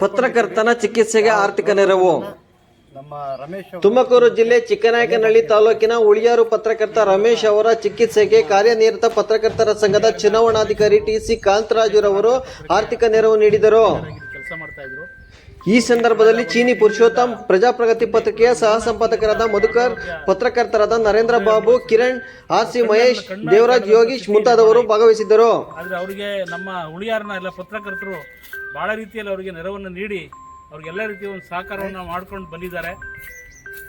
ಪತ್ರಕರ್ತನ ಚಿಕಿತ್ಸೆಗೆ ಆರ್ಥಿಕ ನೆರವು. ನಮ್ಮ ರಮೇಶ್ ಅವರು ತುಮಕೂರು ಜಿಲ್ಲೆ ಚಿಕ್ಕನಾಯಕನಹಳ್ಳಿ ತಾಲೂಕಿನ ಉಳಿಯಾರು ಪತ್ರಕರ್ತ ರಮೇಶ್ ಅವರ ಚಿಕಿತ್ಸೆಗೆ ಕಾರ್ಯನಿರತ ಪತ್ರಕರ್ತರ ಸಂಘದ ಚುನಾವಣಾಧಿಕಾರಿ ಟಿಸಿ ಕಾಂತರಾಜುರವರು ಆರ್ಥಿಕ ನೆರವು ನೀಡಿದರು. ಈ ಸಂದರ್ಭದಲ್ಲಿ ಚೀನಿ ಪುರುಷೋತ್ತಮ್ ಪ್ರಜಾಪ್ರಗತಿ ಪತ್ರಿಕೆಯ ಸಹ ಸಂಪಾದಕರಾದ ಮಧುಕರ್ ಪತ್ರಕರ್ತರಾದ ನರೇಂದ್ರ ಬಾಬು ಕಿರಣ್ ಆರ್ಸಿ ಮಹೇಶ್ ದೇವರಾಜ್ ಯೋಗೀಶ್ ಮುಂತಾದವರು ಭಾಗವಹಿಸಿದ್ದರು. ಆದರೆ ಅವರಿಗೆ ನಮ್ಮ ಉಳಿಯಾರನ ಎಲ್ಲ ಪತ್ರಕರ್ತರು ಭಾಳ ರೀತಿಯಲ್ಲಿ ಅವರಿಗೆ ನೆರವನ್ನು ನೀಡಿ ಅವ್ರಿಗೆಲ್ಲ ರೀತಿಯ ಒಂದು ಸಹಕಾರವನ್ನು ಮಾಡ್ಕೊಂಡು ಬಂದಿದ್ದಾರೆ.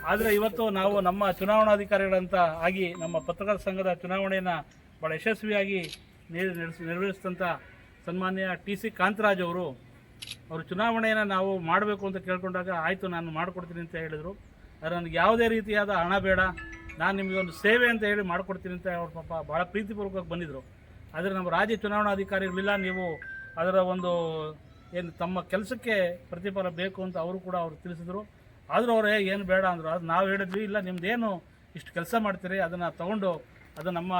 ಆದರೆ ಇವತ್ತು ನಾವು ನಮ್ಮ ಚುನಾವಣಾಧಿಕಾರಿಗಳಂತ ಆಗಿ ನಮ್ಮ ಪತ್ರಕರ್ತರ ಸಂಘದ ಚುನಾವಣೆಯನ್ನು ಭಾಳ ಯಶಸ್ವಿಯಾಗಿ ನೆರವೇರಿಸಿದಂಥ ಸನ್ಮಾನ್ಯ ಟಿ ಸಿ ಕಾಂತರಾಜ್ ಅವರು ಅವರು ಚುನಾವಣೆಯನ್ನು ನಾವು ಮಾಡಬೇಕು ಅಂತ ಕೇಳ್ಕೊಂಡಾಗ ಆಯಿತು ನಾನು ಮಾಡಿಕೊಡ್ತೀನಿ ಅಂತ ಹೇಳಿದರು. ಆದರೆ ನನಗೆ ಯಾವುದೇ ರೀತಿಯಾದ ಹಣ ಬೇಡ, ನಾನು ನಿಮಗೆ ಒಂದು ಸೇವೆ ಅಂತ ಹೇಳಿ ಮಾಡಿಕೊಡ್ತೀನಿ ಅಂತ ಅವ್ರ ಪಾಪ ಭಾಳ ಪ್ರೀತಿಪೂರ್ವಕವಾಗಿ ಬಂದಿದ್ದರು ಆದರೆ ನಮ್ಮ ರಾಜ್ಯ ಚುನಾವಣಾಧಿಕಾರಿಗಳಿಲ್ಲ, ನೀವು ಅದರ ಒಂದು ಏನು ತಮ್ಮ ಕೆಲಸಕ್ಕೆ ಪ್ರತಿಫಲ ಬೇಕು ಅಂತ ಅವರು ಕೂಡ ಅವರು ತಿಳಿಸಿದರು. ಆದರೂ ಅವರೇ, ಏನು ಬೇಡ ಅಂದರು, ಅದು ನಾವು ಹೇಳಿದ್ವಿ, ಇಲ್ಲ ನಿಮ್ದೇನು ಇಷ್ಟು ಕೆಲಸ ಮಾಡ್ತೀರಿ, ಅದನ್ನು ತಗೊಂಡು ಅದು ನಮ್ಮ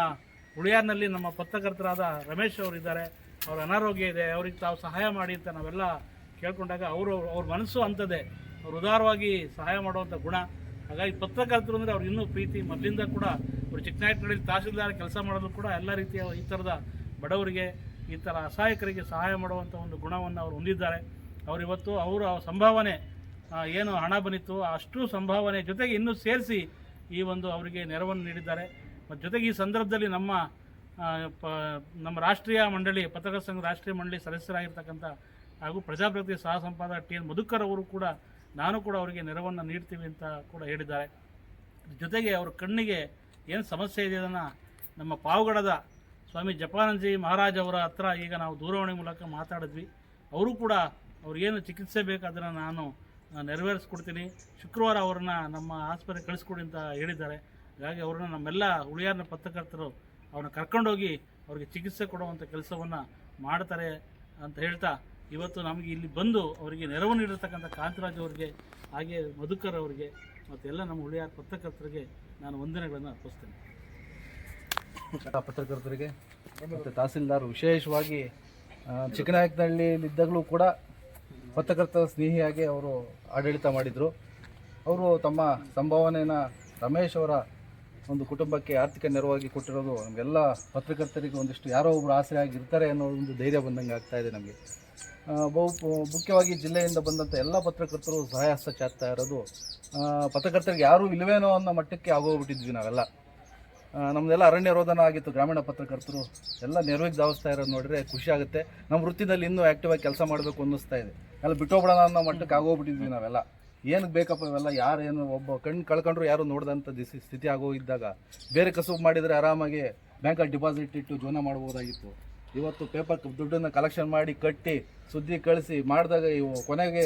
ಉಳಿಯಾರ್ನಲ್ಲಿ ನಮ್ಮ ಪತ್ರಕರ್ತರಾದ ರಮೇಶ್ ಅವರು ಇದ್ದಾರೆ, ಅವ್ರ ಅನಾರೋಗ್ಯ ಇದೆ, ಅವ್ರಿಗೆ ತಾವು ಸಹಾಯ ಮಾಡಿ ಅಂತ ನಾವೆಲ್ಲ ಕೇಳ್ಕೊಂಡಾಗ ಅವರು, ಅವ್ರ ಮನಸ್ಸು ಅಂಥದ್ದೇ. ಅವ್ರು ಉದಾರವಾಗಿ ಸಹಾಯ ಮಾಡುವಂಥ ಗುಣ. ಹಾಗಾಗಿ ಪತ್ರಕರ್ತರು ಅಂದರೆ ಅವ್ರು ಇನ್ನೂ ಪ್ರೀತಿ. ಮೊದಲಿಂದ ಕೂಡ ಅವರು ಚಿಕ್ಕನಾಯಕನಹಳ್ಳಿ ತಹಸೀಲ್ದಾರ್ ಕೆಲಸ ಮಾಡೋದು ಕೂಡ ಎಲ್ಲ ರೀತಿಯ ಈ ಥರದ ಬಡವರಿಗೆ ಈ ಥರ ಅಸಹಾಯಕರಿಗೆ ಸಹಾಯ ಮಾಡುವಂಥ ಒಂದು ಗುಣವನ್ನು ಅವರು ಹೊಂದಿದ್ದಾರೆ. ಅವರು ಇವತ್ತು ಅವರ ಸಂಭಾವನೆ ಏನು ಹಣ ಬಂದಿತ್ತು, ಅಷ್ಟು ಸಂಭಾವನೆ ಜೊತೆಗೆ ಇನ್ನೂ ಸೇರಿಸಿ ಈ ಒಂದು ಅವರಿಗೆ ನೆರವನ್ನು ನೀಡಿದ್ದಾರೆ. ಮತ್ತು ಜೊತೆಗೆ ಈ ಸಂದರ್ಭದಲ್ಲಿ ನಮ್ಮ ಪ, ನಮ್ಮ ರಾಷ್ಟ್ರೀಯ ಮಂಡಳಿ ಪತ್ರಕರ್ತರ ಸಂಘ ರಾಷ್ಟ್ರೀಯ ಮಂಡಳಿ ಸದಸ್ಯರಾಗಿರ್ತಕ್ಕಂಥ ಹಾಗೂ ಪ್ರಜಾಪ್ರತಿನಿಧಿ ಸಹ ಸಂಪಾದಕ ಟಿ ಎನ್ ಮಧುಕರ್ ಅವರು ಕೂಡ ನಾನು ಕೂಡ ಅವರಿಗೆ ನೆರವನ್ನು ನೀಡ್ತೀವಿ ಅಂತ ಕೂಡ ಹೇಳಿದ್ದಾರೆ. ಜೊತೆಗೆ ಅವರ ಕಣ್ಣಿಗೆ ಏನು ಸಮಸ್ಯೆ ಇದೆ ಅದನ್ನು ನಮ್ಮ ಪಾವಗಡದ ಸ್ವಾಮಿ ಜಪಾನಂದಿ ಮಹಾರಾಜ್ ಅವರ ಹತ್ರ ಈಗ ನಾವು ದೂರವಾಣಿ ಮೂಲಕ ಮಾತಾಡಿದ್ವಿ. ಅವರು ಕೂಡ ಅವ್ರಿಗೇನು ಚಿಕಿತ್ಸೆ ಬೇಕು ಅದನ್ನು ನಾನು ನೆರವೇರಿಸ್ಕೊಡ್ತೀನಿ. ಶುಕ್ರವಾರ ಅವ್ರನ್ನ ನಮ್ಮ ಆಸ್ಪತ್ರೆಗೆ ಕಳಿಸ್ಕೊಡಿ ಅಂತ ಹೇಳಿದ್ದಾರೆ. ಹಾಗಾಗಿ ಅವ್ರನ್ನ ನಮ್ಮೆಲ್ಲ ಉಳಿಯಾರ್ನ ಪತ್ರಕರ್ತರು ಅವ್ರನ್ನ ಕರ್ಕೊಂಡೋಗಿ ಅವ್ರಿಗೆ ಚಿಕಿತ್ಸೆ ಕೊಡುವಂಥ ಕೆಲಸವನ್ನು ಮಾಡ್ತಾರೆ ಅಂತ ಹೇಳ್ತಾ, ಇವತ್ತು ನಮಗೆ ಇಲ್ಲಿ ಬಂದು ಅವರಿಗೆ ನೆರವು ನೀಡಿರ್ತಕ್ಕಂಥ ಕಾಂತರಾಜ್ ಅವರಿಗೆ, ಹಾಗೆ ಮಧುಕರ್ ಅವರಿಗೆ, ಮತ್ತೆಲ್ಲ ನಮ್ಮ ಉಳಿಯಾರ್ ಪತ್ರಕರ್ತರಿಗೆ ನಾನು ವಂದನೆಗಳನ್ನು ಅರ್ಪಿಸ್ತೇನೆ. ಪತ್ರಕರ್ತರಿಗೆ ಮತ್ತು ತಹಸೀಲ್ದಾರ್ ವಿಶೇಷವಾಗಿ ಚಿಕ್ಕನಾಯಕನಹಳ್ಳಿಯಲ್ಲಿದ್ದಾಗಲೂ ಕೂಡ ಪತ್ರಕರ್ತರ ಸ್ನೇಹಿಯಾಗಿ ಅವರು ಆಡಳಿತ ಮಾಡಿದರು. ಅವರು ತಮ್ಮ ಸಂಭಾವನೆಯನ್ನು ರಮೇಶ್ ಅವರ ಒಂದು ಕುಟುಂಬಕ್ಕೆ ಆರ್ಥಿಕ ನೆರವಾಗಿ ಕೊಟ್ಟಿರೋದು ನಮಗೆಲ್ಲ ಪತ್ರಕರ್ತರಿಗೆ ಒಂದಿಷ್ಟು ಯಾರೋ ಒಬ್ಬರು ಆಸರೆ ಆಗಿರ್ತಾರೆ ಅನ್ನೋ ಒಂದು ಧೈರ್ಯ ಬಂದಂಗೆ ಆಗ್ತಾ ಇದೆ ನಮಗೆ. ಬಹು, ಮುಖ್ಯವಾಗಿ ಜಿಲ್ಲೆಯಿಂದ ಬಂದಂಥ ಎಲ್ಲ ಪತ್ರಕರ್ತರು ಸಹಾಯ ಚಾಚ್ತಾ ಇರೋದು ಪತ್ರಕರ್ತರಿಗೆ ಯಾರೂ ಇಲ್ಲವೇನೋ ಅನ್ನೋ ಮಟ್ಟಕ್ಕೆ ಆಗೋಗ್ಬಿಟ್ಟಿದ್ವಿ ನಾವೆಲ್ಲ. ಆ, ನಮ್ದೆಲ್ಲ ಅರಣ್ಯ ರೋಧನ ಆಗಿತ್ತು. ಗ್ರಾಮೀಣ ಪತ್ರಕರ್ತರು ಎಲ್ಲ ನೆರವಿಗೆ ಧಾವಿಸ್ತಾ ಇರೋದು ನೋಡಿದ್ರೆ ಖುಷಿ ಆಗುತ್ತೆ. ನಮ್ಮ ವೃತ್ತಿನಲ್ಲಿ ಇನ್ನೂ ಆ್ಯಕ್ಟಿವ್ ಆಗಿ ಕೆಲಸ ಮಾಡಬೇಕು ಅನ್ನಿಸ್ತಾ ಇದೆ. ಎಲ್ಲ ಬಿಟ್ಟೋಗ್ಬಿಡೋಣ ಅನ್ನೋ ಮಟ್ಟಕ್ಕೆ ಆಗೋಗ್ಬಿಟ್ಟಿದ್ವಿ ನಾವೆಲ್ಲ. ಏನಕ್ಕೆ ಬೇಕಪ್ಪ ಇವೆಲ್ಲ? ಯಾರು ಏನು ಒಬ್ಬ ಕಣ್ಣು ಕಳ್ಕೊಂಡ್ರು ಯಾರು ನೋಡ್ದಂಥ ದಿಸಿ ಸ್ಥಿತಿ ಆಗೋಗಿದ್ದಾಗ ಬೇರೆ ಕಸುಬು ಮಾಡಿದರೆ ಆರಾಮಾಗಿ ಬ್ಯಾಂಕಲ್ಲಿ ಡಿಪಾಸಿಟ್ ಇಟ್ಟು ಜೀವನ ಮಾಡ್ಬೋದಾಗಿತ್ತು. ಇವತ್ತು ಪೇಪರ್ ದುಡ್ಡನ್ನು ಕಲೆಕ್ಷನ್ ಮಾಡಿ ಕಟ್ಟಿ ಸುದ್ದಿ ಕಳಿಸಿ ಮಾಡಿದಾಗ ಇವು ಕೊನೆಗೆ